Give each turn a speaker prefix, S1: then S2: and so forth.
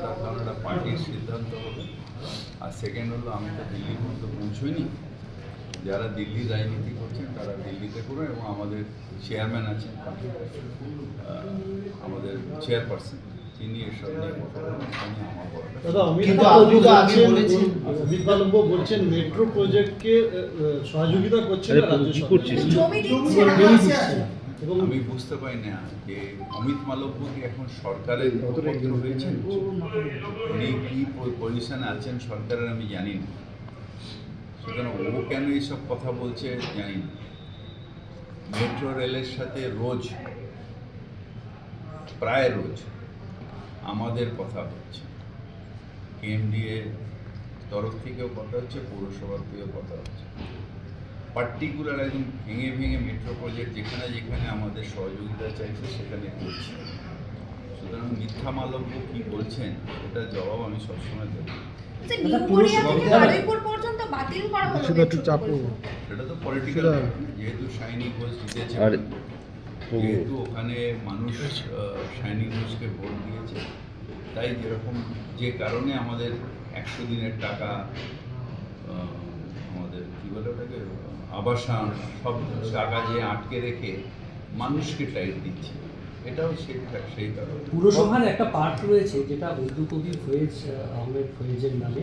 S1: তার কারণ একটা পার্টির সিদ্ধান্ত হবে। আর সেকেন্ড হলো আমি তো দিল্লির মধ্যে পৌঁছইনি। যারা দিল্লি রাজনীতি করছেন তারা দিল্লিতে করুন এবং আমাদের চেয়ারম্যান আছেন আমাদের চেয়ারপারসন তিনি এসব নিয়ে কথা
S2: বলছেন- মেট্রো প্রজেক্টকে সহযোগিতা করছে
S1: আমি বুঝতে পারি না যে অমিত মালব্য কি এখন সরকারের হয়েছেন উনি কি পজিশনে আছেন সরকারের আমি জানি না। সুতরাং ও কেন এইসব কথা বলছে জানি না। মেট্রো রেলের সাথে রোজ প্রায় রোজ আমাদের কথা হচ্ছে। কেএমডিএ তরফ থেকেও কথা হচ্ছে পৌরসভার থেকেও কথা হচ্ছে। পার্টিকুলার একদম ভেঙে ভেঙে মেট্রো প্রজেক্ট যেখানে যেখানে আমাদের সহযোগিতা চাইছে সেখানে করছে। সুতরাং মিথ্যা মালব্য কী বলছেন এটার জবাব আমি সবসময় দেবো।
S3: আচ্ছা, নিউ গড়িয়া থেকে বারুইপুর পর্যন্ত বাতিল করা হলো
S4: সেটা
S1: তো পলিটিক্যাল যেহেতু শাইনি ঘোষ জিতেছে।
S5: আর
S1: যেহেতু ওখানে মানুষ শাইনি ঘোষকে ভোট দিয়েছে তাই যেরকম যে কারণে আমাদের একশো দিনের টাকা আমাদের কী বলে ওটাকে? আবাসন সব টাকা দিয়ে আটকে রেখে মানুষকে টাইট দিচ্ছে। এটাও সেই সেই কারণ।
S6: পুরসভার একটা পার্ট রয়েছে যেটা বৈদ্যকবি ফয়েজ আহ, আহমেদ ফয়েজের নামে।